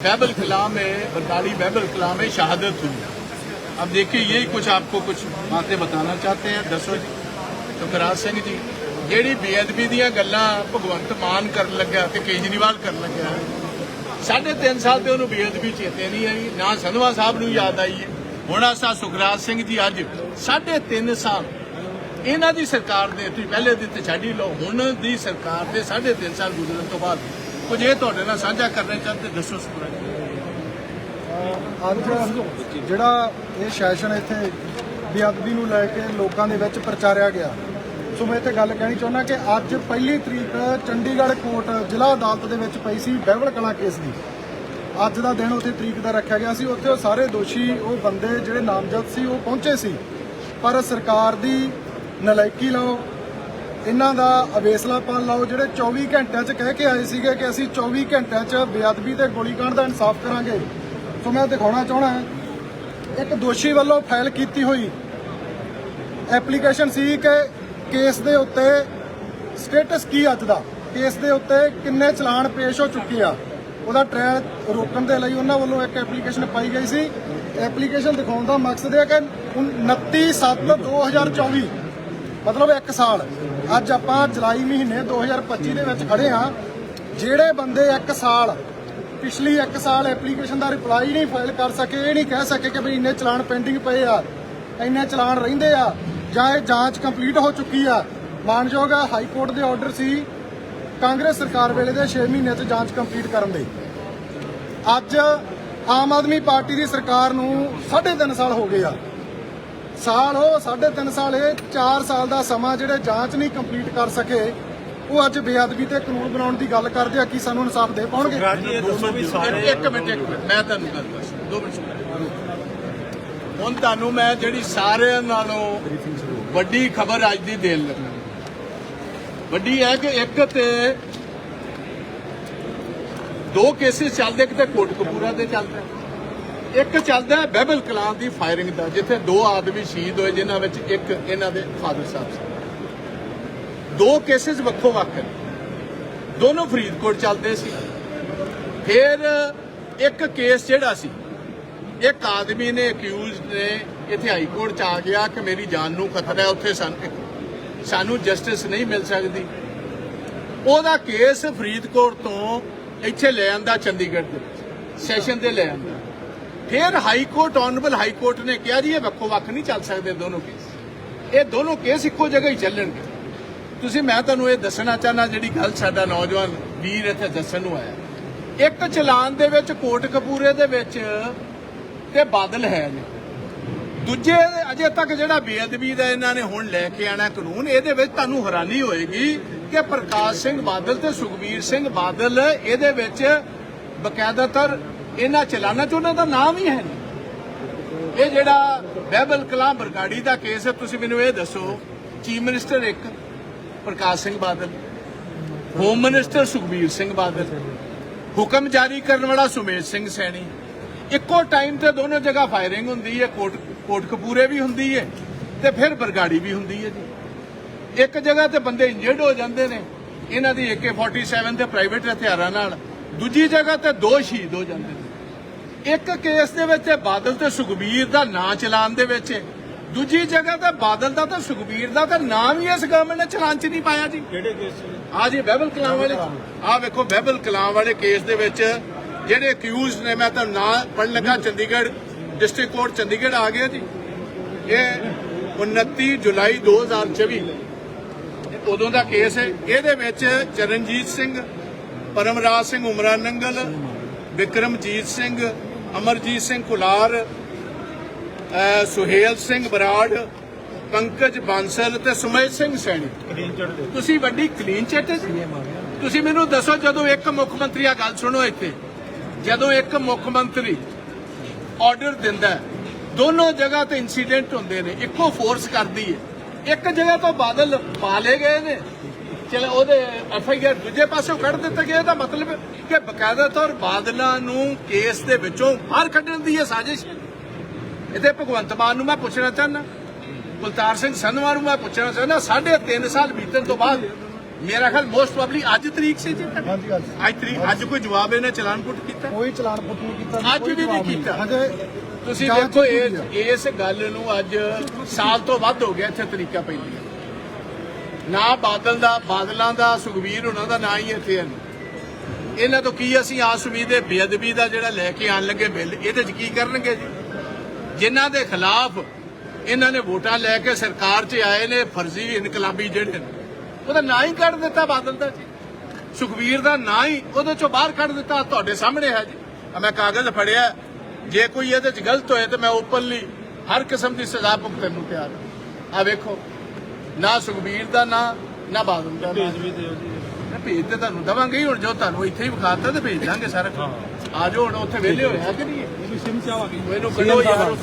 बैबल कलाम में बरताली बैबल कलाम में शहादत हुई अब देखिए यही कुछ आपको कुछ बातें बताना चाहते हैं दसो जी ਸੁਖਰਾਜ ਸਿੰਘ ਜੀ ਜਿਹੜੀ ਬੇਅਦਬੀ ਦੀਆਂ ਗੱਲਾਂ ਭਗਵੰਤ ਮਾਨ ਕਰਨ ਲੱਗਾ ਤੇ ਕੇਜਰੀਵਾਲ ਕਰਨ ਲੱਗਾ ਸਾਢੇ ਤਿੰਨ ਸਾਲ ਤੇ ਉਹਨੂੰ ਬੇਅਦਬੀ ਚੇਤੇ ਨਹੀਂ ਆਈ ਨਾ ਸੰਧਵਾ ਸਾਹਿਬ ਨੂੰ ਯਾਦ ਆਈ ਹੈ ਹੁਣ ਆਸਾ ਸੁਖਰਾਜ ਸਿੰਘ ਜੀ ਅੱਜ ਸਾਢੇ ਤਿੰਨ ਸਾਲ ਇਹਨਾਂ ਦੀ ਸਰਕਾਰ ਦੇ ਤੁਸੀਂ ਪਹਿਲੇ ਦਿਨ ਤੇ ਛੱਡ ਹੀ ਲਓ ਹੁਣ ਦੀ ਸਰਕਾਰ ਦੇ ਸਾਢੇ ਤਿੰਨ ਸਾਲ ਗੁਜ਼ਰਨ ਤੋਂ ਬਾਅਦ ਕੁਝ ਇਹ ਤੁਹਾਡੇ ਨਾਲ ਸਾਂਝਾ ਕਰਨਾ ਚਾਹੁੰਦੇ ਦੱਸੋ ਸੁਖਰਾਜ ਅੱਜ ਜਿਹੜਾ ਇਹ ਸੈਸ਼ਨ ਇੱਥੇ ਬੇਅਦਬੀ ਨੂੰ ਲੈ ਕੇ ਲੋਕਾਂ ਦੇ ਵਿੱਚ ਪ੍ਰਚਾਰਿਆ ਗਿਆ। ਸੋ ਮੈਂ ਇੱਥੇ ਗੱਲ ਕਹਿਣੀ ਚਾਹੁੰਦਾ ਕਿ ਅੱਜ ਪਹਿਲੀ ਤਰੀਕ ਚੰਡੀਗੜ੍ਹ ਕੋਰਟ ਜ਼ਿਲ੍ਹਾ ਅਦਾਲਤ ਦੇ ਵਿੱਚ ਪਈ ਸੀ ਬਹਿਵਲ ਕਲਾਂ ਕੇਸ ਦੀ। ਅੱਜ ਦਾ ਦਿਨ ਉੱਥੇ ਤਰੀਕ ਦਾ ਰੱਖਿਆ ਗਿਆ ਸੀ। ਉੱਥੇ ਉਹ ਸਾਰੇ ਦੋਸ਼ੀ, ਉਹ ਬੰਦੇ ਜਿਹੜੇ ਨਾਮਜ਼ਦ ਸੀ, ਉਹ ਪਹੁੰਚੇ ਸੀ। ਪਰ ਸਰਕਾਰ ਦੀ ਨਲਾਇਕੀ ਲਓ ਇਹਨਾਂ ਦਾ ਅਵੇਸਲਾਪਨ ਲਾਓ, ਜਿਹੜੇ 24 ਘੰਟਿਆਂ 'ਚ ਕਹਿ ਕੇ ਆਏ ਸੀਗੇ ਕਿ ਅਸੀਂ 24 ਘੰਟਿਆਂ 'ਚ ਬੇਅਦਬੀ ਤੇ ਗੋਲੀकांड ਦਾ ਇਨਸਾਫ ਕਰਾਂਗੇ। ਸੋ ਮੈਂ ਦਿਖਾਉਣਾ ਚਾਹਣਾ ਇੱਕ ਦੋਸ਼ੀ ਵੱਲੋਂ ਫਾਈਲ ਕੀਤੀ ਹੋਈ ਐਪਲੀਕੇਸ਼ਨ ਸੀ ਕਿ ਕੇਸ ਦੇ ਉੱਤੇ ਸਟੇਟਸ ਕੀ ਅੱਜ ਦਾ? ਕੇਸ ਦੇ ਉੱਤੇ ਕਿੰਨੇ ਚਲਾਨ ਪੇਸ਼ ਹੋ ਚੁੱਕੇ ਆ? ਉਹਦਾ ਟ੍ਰਾਇਲ ਰੋਕਣ ਦੇ ਲਈ ਉਹਨਾਂ ਵੱਲੋਂ ਇੱਕ ਐਪਲੀਕੇਸ਼ਨ ਪਾਈ ਗਈ ਸੀ। ਐਪਲੀਕੇਸ਼ਨ ਦਿਖਾਉਣ ਦਾ ਮਕਸਦ ਇਹ ਹੈ ਕਿ 29/7/2024 ਮਤਲਬ 1 ਸਾਲ। ਅੱਜ ਆਪਾਂ ਜੁਲਾਈ ਮਹੀਨੇ 2025 ਦੇ ਵਿੱਚ ਖੜੇ ਹਾਂ। ਜਿਹੜੇ ਬੰਦੇ 1 ਸਾਲ, ਪਿਛਲੀ 1 ਸਾਲ ਐਪਲੀਕੇਸ਼ਨ ਦਾ ਰਿਪਲਾਈ ਨਹੀਂ ਫਾਈਲ ਕਰ ਸਕੇ, ਇਹ ਨਹੀਂ ਕਹਿ ਸਕੇ ਕਿ ਵੀ ਇੰਨੇ ਚਲਾਨ ਪੈਂਡਿੰਗ ਪਏ ਆ, ਇੰਨੇ ਚਲਾਨ ਰਹਿੰਦੇ ਆ, ਜਾਂ ਇਹ ਜਾਂਚ ਕੰਪਲੀਟ ਹੋ ਚੁੱਕੀ ਆ। ਮਾਨਯੋਗ ਹਾਈ ਕੋਰਟ ਦੇ ਆਰਡਰ ਸੀ ਕਾਂਗਰਸ ਸਰਕਾਰ ਵੇਲੇ ਦੇ 6 ਮਹੀਨੇ 'ਚ ਜਾਂਚ ਕੰਪਲੀਟ ਕਰਨ ਦੇ। ਅੱਜ ਆਮ ਆਦਮੀ ਪਾਰਟੀ ਦੀ ਸਰਕਾਰ ਨੂੰ 3.5 ਸਾਲ ਹੋ ਗਏ ਆ। ਸਾਲ ਉਹ 3.5 ਸਾਲ ਇਹ 4 ਸਾਲ ਦਾ ਸਮਾਂ ਜਿਹੜੇ ਜਾਂਚ ਨਹੀਂ ਕੰਪਲੀਟ ਕਰ ਸਕੇ ਉਹ ਅੱਜ ਬੇਅਦਬੀ ਤੇ ਕਾਨੂੰਨ ਬਣਾਉਣ ਦੀ ਗੱਲ ਕਰਦੇ ਆ ਕੀ ਸਾਨੂੰ ਇਨਸਾਫ ਦੇ ਪਾਉਣਗੇ? ਇੱਕ ਇੱਕ ਮਿੰਟ ਇੱਕ ਮਿੰਟ ਮੈਂ ਤੁਹਾਨੂੰ ਗੱਲ ਦੱਸ ਦੋ ਮਿੰਟ। ਹੁਣ ਤੁਹਾਨੂੰ ਮੈਂ ਜਿਹੜੀ ਸਾਰਿਆਂ ਨਾਲੋਂ ਵੱਡੀ ਖਬਰ ਅੱਜ ਦੀ ਦੇਣ ਲੱਗਾ ਵੱਡੀ ਹੈ ਕਿ ਇੱਕ ਤੇ ਦੋ ਕੇਸਿਸ ਚੱਲਦੇ ਇੱਕ ਤੇ ਕੋਟਕਪੂਰਾ ਦੇ ਚੱਲਦਾ। ਇੱਕ ਚੱਲਦਾ ਬਹਿਬਲ ਕਲਾਂ ਦੀ ਫਾਇਰਿੰਗ ਦਾ, ਜਿੱਥੇ ਦੋ ਆਦਮੀ ਸ਼ਹੀਦ ਹੋਏ, ਜਿਨ੍ਹਾਂ ਵਿੱਚ ਇੱਕ ਇਹਨਾਂ ਦੇ ਫਾਦਰ ਸਾਹਿਬ ਸੀ। ਦੋ ਕੇਸਿਸ ਵੱਖੋ ਵੱਖ ਨੇ। ਦੋਨੋਂ ਫਰੀਦਕੋਟ ਚੱਲਦੇ ਸੀ। ਫਿਰ ਇੱਕ ਕੇਸ ਜਿਹੜਾ ਸੀ, ਇੱਕ ਆਦਮੀ ਨੇ ਅਕਿਊਜ਼ਡ ਨੇ, ਇੱਥੇ ਹਾਈ ਕੋਰਟ ਚ ਆ ਗਿਆ ਕਿ ਮੇਰੀ ਜਾਨ ਨੂੰ ਖਤਰਾ ਹੈ, ਉੱਥੇ ਸਾਨੂੰ ਸਾਨੂੰ ਜਸਟਿਸ ਨਹੀਂ ਮਿਲ ਸਕਦੀ। ਉਹਦਾ ਕੇਸ ਫਰੀਦਕੋਟ ਤੋਂ ਇੱਥੇ ਲੈ ਆਂਦਾ ਚੰਡੀਗੜ੍ਹ ਦੇ ਵਿੱਚ ਸੈਸ਼ਨ ਤੇ ਲੈ ਆਂਦਾ। ਫਿਰ high court honourable high court ਨੇ ਕਿਹਾ ਜੀ, ਇਹ ਵੱਖੋ ਵੱਖ ਨਹੀਂ ਚੱਲ ਸਕਦੇ, ਦੋਨੋਂ ਕੇਸ ਇਹ ਦੋਨੋਂ ਕੇਸ ਇੱਕੋ ਜਗ੍ਹਾ ਹੀ ਚੱਲਣਗੇ। ਤੁਸੀਂ, ਮੈਂ ਤੁਹਾਨੂੰ ਇਹ ਦੱਸਣਾ ਚਾਹਨਾ ਜਿਹੜੀ ਗੱਲ ਸਾਡਾ ਨੌਜਵਾਨ ਵੀਰ ਇੱਥੇ ਦੱਸਣ ਨੂੰ ਆਇਆ। ਇੱਕ ਚਲਾਨ ਦੇ ਵਿੱਚ, ਕੋਟਕਪੂਰੇ ਦੇ ਵਿੱਚ ਤੇ ਬਾਦਲ ਹੈ ਨੇ ਦੂਜੇ, ਅਜੇ ਤੱਕ ਜਿਹੜਾ ਬੇਅਦਬੀ ਦਾ ਇਹਨਾਂ ਨੇ ਹੁਣ ਲੈ ਕੇ ਆਣਾ ਕਾਨੂੰਨ, ਇਹਦੇ ਵਿੱਚ ਤੁਹਾਨੂੰ ਹੈਰਾਨੀ ਹੋਏਗੀ ਕਿ ਪ੍ਰਕਾਸ਼ ਸਿੰਘ ਬਾਦਲ ਤੇ ਸੁਖਬੀਰ ਸਿੰਘ ਬਾਦਲ, ਇਹਦੇ ਵਿੱਚ ਬਕਾਇਦਾਤਰ ਇਹਨਾਂ ਚਲਾਨਾਂ 'ਚ ਉਹਨਾਂ ਦਾ ਨਾਮ ਹੀ ਹੈ ਨਹੀਂ। ਇਹ ਜਿਹੜਾ ਬਹਿਬਲ ਕਲਾਂ ਬਰਗਾੜੀ ਦਾ ਕੇਸ ਹੈ, ਤੁਸੀਂ ਮੈਨੂੰ ਇਹ ਦੱਸੋ, ਚੀਫ ਮਿਨਿਸਟਰ ਇੱਕ, ਪ੍ਰਕਾਸ਼ ਸਿੰਘ ਬਾਦਲ, ਹੋਮ ਮਿਨਿਸਟਰ ਸੁਖਬੀਰ ਸਿੰਘ ਬਾਦਲ, ਹੁਕਮ ਜਾਰੀ ਕਰਨ ਵਾਲਾ ਸੁਮੇਸ਼ ਸਿੰਘ ਸੈਣੀ। ਇੱਕੋ ਟਾਈਮ ਤੇ ਦੋਨੋਂ ਜਗ੍ਹਾ ਫਾਇਰਿੰਗ ਹੁੰਦੀ ਹੈ, ਕੋਟ, ਕੋਟਕਪੂਰੇ ਵੀ ਹੁੰਦੀ ਹੈ ਤੇ ਫਿਰ ਬਰਗਾੜੀ ਵੀ ਹੁੰਦੀ ਹੈ ਜੀ। ਇੱਕ ਜਗ੍ਹਾ ਤੇ ਬੰਦੇ ਇੰਜਰਡ ਹੋ ਜਾਂਦੇ ਨੇ, ਇਹਨਾਂ ਦੀ AK47 ਤੇ ਪ੍ਰਾਈਵੇਟ ਹਥਿਆਰਾਂ ਨਾਲ, ਦੂਜੀ ਜਗ੍ਹਾ ਤੇ ਦੋ ਸ਼ਹੀਦ ਹੋ ਜਾਂਦੇ ਨੇ। ਇੱਕ ਕੇਸ ਦੇ ਵਿੱਚ ਬਾਦਲ ਤੇ ਸੁਖਬੀਰ ਦਾ ਨਾਂ ਚਲਾਨ ਦੇ ਵਿੱਚ। ਦੂਜੀ ਜਗ੍ਹਾ ਤੇ ਬਾਦਲ ਦਾ ਤੇ ਸੁਖਬੀਰ ਦਾ ਤਾਂ ਨਾਮ ਹੀ ਇਸ ਗਵਰਨਮੈਂਟ ਨੇ ਚਲਾਨ 'ਚ ਨਹੀਂ ਪਾਇਆ ਜੀ। ਕਿਹੜੇ ਕੇਸ ਆ ਜੀ ਬਹਿਬਲ ਕਲਾਂ ਵਾਲੇ। ਆ ਵੇਖੋ ਬਹਿਬਲ ਕਲਾਂ ਵਾਲੇ ਕੇਸ ਦੇ ਵਿੱਚ ਜਿਹੜੇ ਅਕਿਊਜ਼ਡ ਨੇ ਮੈਂ ਤੁਹਾਨੂੰ ਨਾਂ ਪੜ੍ਹਨ ਲੱਗਾ ਚੰਡੀਗੜ੍ਹ ਡਿਸਟ੍ਰਿਕਟ ਕੋਰਟ ਚੰਡੀਗੜ੍ਹ ਆ ਗਿਆ ਜੀ। ਇਹ 29 ਜੁਲਾਈ 2024 ਉਦੋਂ ਦਾ ਕੇਸ ਹੈ। ਇਹਦੇ ਵਿੱਚ ਚਰਨਜੀਤ ਸਿੰਘ ਪਰਮਰਾਜ ਸਿੰਘ ਉਮਰਾ ਨੰਗਲ ਵਿਕਰਮਜੀਤ ਸਿੰਘ ਅਮਰਜੀਤ ਸਿੰਘ ਕੁਲਾਰ ਸੁਹੇਲ ਸਿੰਘ ਬਰਾੜ ਪੰਕਜ ਬਾਂਸਲ ਤੇ ਸੁਮੇਸ਼ ਸਿੰਘ ਸੈਣੀ। ਤੁਸੀਂ ਵੱਡੀ ਕਲੀਨ ਚਿੱਟ ਤੁਸੀਂ ਮੈਨੂੰ ਦੱਸੋ ਜਦੋਂ ਇੱਕ ਮੁੱਖ ਮੰਤਰੀ ਆ ਗੱਲ ਸੁਣੋ ਇੱਥੇ ਜਦੋਂ ਇੱਕ ਮੁੱਖ ਮੰਤਰੀ ਆਰਡਰ ਦਿੰਦਾ ਦੋਨੋਂ ਜਗ੍ਹਾ ਤੇ ਇਨਸੀਡੈਂਟ ਹੁੰਦੇ ਨੇ ਇੱਕੋ ਫੋਰਸ ਕਰਦੀ ਹੈ। ਇੱਕ ਜਗ੍ਹਾ ਤੋਂ ਬਾਦਲ ਪਾ ਲਏ ਗਏ ਨੇ। ਚਲ ਉਹਦੇ ਐਫ ਆਈ ਆਰ ਦੂਜੇ ਪਾਸੇ ਕੱਢ ਦਿੱਤਾ ਗਿਆ ਇਹਦਾ ਮਤਲਬ ਕਿ ਬਕਾਇਦਾ ਤੌਰ ਬਾਦਲਾਂ ਨੂੰ ਕੇਸ ਦੇ ਵਿੱਚੋਂ ਬਾਹਰ ਕੱਢਣ ਦੀ ਇਹ ਸਾਜ਼ਿਸ਼ ਹੈ। ਇਹਦੇ ਭਗਵੰਤ ਮਾਨ ਨੂੰ ਮੈਂ ਪੁੱਛਣਾ ਚਾਹੁੰਦਾ ਕੁਲਤਾਰ ਸਿੰਘ ਸੰਧਵਾ ਨੂੰ ਮੈਂ ਪੁੱਛਣਾ ਚਾਹੁੰਦਾ ਸਾਢੇ ਤਿੰਨ ਸਾਲ ਬੀਤਣ ਤੋਂ ਬਾਅਦ ਮੇਰਾ ਖਿਆਲ ਮੋਸਟ ਪ੍ਰੋਬਬਲੀ ਅੱਜ ਤਰੀਕ ਸੀ ਜੀ। ਹਾਂਜੀ ਅੱਜ ਅੱਜ ਤਰੀਕ ਅੱਜ ਕੋਈ ਜਵਾਬ ਇਹਨੇ ਚਲਾਨ ਪੁੱਟ ਕੀਤਾ? ਕੋਈ ਚਲਾਨ ਪੁੱਟ ਨਹੀਂ ਕੀਤਾ ਅੱਜ ਵੀ ਨਹੀਂ ਕੀਤਾ। ਤੁਸੀਂ ਦੇਖੋ ਇਸ ਗੱਲ ਨੂੰ ਅੱਜ ਸਾਲ ਤੋਂ ਵੱਧ ਹੋ ਗਿਆ ਇੱਥੇ ਤਰੀਕਾ ਪੈਂਦੀ ਹੈ ਨਾ ਬਾਦਲ ਦਾ, ਬਾਦਲਾਂ ਦਾ ਸੁਖਵੀਰ ਉਹਨਾਂ ਦਾ, ਨਾਂ ਹੀ ਇੱਥੇ ਹੈ ਇਹਨਾਂ ਤੋਂ ਕੀ ਅਸੀਂ ਆਸ ਉਮੀਦ ਹੈ ਬੇਅਦਬੀ ਦਾ ਜਿਹੜਾ ਲੈ ਕੇ ਆਣ ਲੱਗੇ ਬਿੱਲ, ਇਹਦੇ 'ਚ ਕੀ ਕਰਨਗੇ ਜੀ? ਜਿਨ੍ਹਾਂ ਦੇ ਖਿਲਾਫ ਇਹਨਾਂ ਨੇ ਵੋਟਾਂ ਲੈ ਕੇ ਸਰਕਾਰ 'ਚ ਆਏ ਨੇ, ਫਰਜ਼ੀ ਇਨਕਲਾਬੀ ਜਿਹੜੇ ਨੇ, ਉਹਦਾ ਨਾਂ ਹੀ ਕੱਢ ਦਿੱਤਾ ਬਾਦਲ ਦਾ ਜੀ। ਸੁਖਵੀਰ ਦਾ ਨਾਂ ਹੀ ਉਹਦੇ ਚੋਂ ਬਾਹਰ ਕੱਢ ਦਿੱਤਾ ਤੁਹਾਡੇ ਸਾਹਮਣੇ ਹੈ ਜੀ। ਮੈਂ ਕਾਗਜ਼ ਫੜਿਆ, ਜੇ ਕੋਈ ਇਹਦੇ 'ਚ ਗਲਤ ਹੋਏ ਤੇ ਮੈਂ ਓਪਨਲੀ ਹਰ ਕਿਸਮ ਦੀ ਸਜ਼ਾ ਭੁਗਤਣ ਨੂੰ ਤਿਆਰ ਹਾਂ। ਆ ਵੇਖੋ ਨਾ ਸੁਖਵੀਰ ਦਾ ਨਾਂ ਨਾ ਬਾਦਲ ਦਾ ਨਾਂ। ਭੇਜ ਵੀ ਦਿਓ ਜੀ। ਮੈਂ ਭੇਜ ਤੇ ਤੁਹਾਨੂੰ ਦਵਾਂਗੇ ਹੀ ਹੁਣ ਜੋ ਤੁਹਾਨੂੰ ਇੱਥੇ ਹੀ ਵਿਖਾਤਾ ਤੇ ਭੇਜ ਦਾਂਗੇ ਸਾਰਾ ਕੁਝ। ਆ ਜਾਓ ਹੁਣ ਉੱਥੇ ਵਿਹਲੇ ਹੋਇਆ ਕਿ ਨਹੀਂ? ਇਹ ਵੀ ਸਿਮ ਚਾਹ ਆ ਗਈ ਇਹਨੂੰ ਕੱਢੋ ਯਾਰ ਉੱਥੋਂ।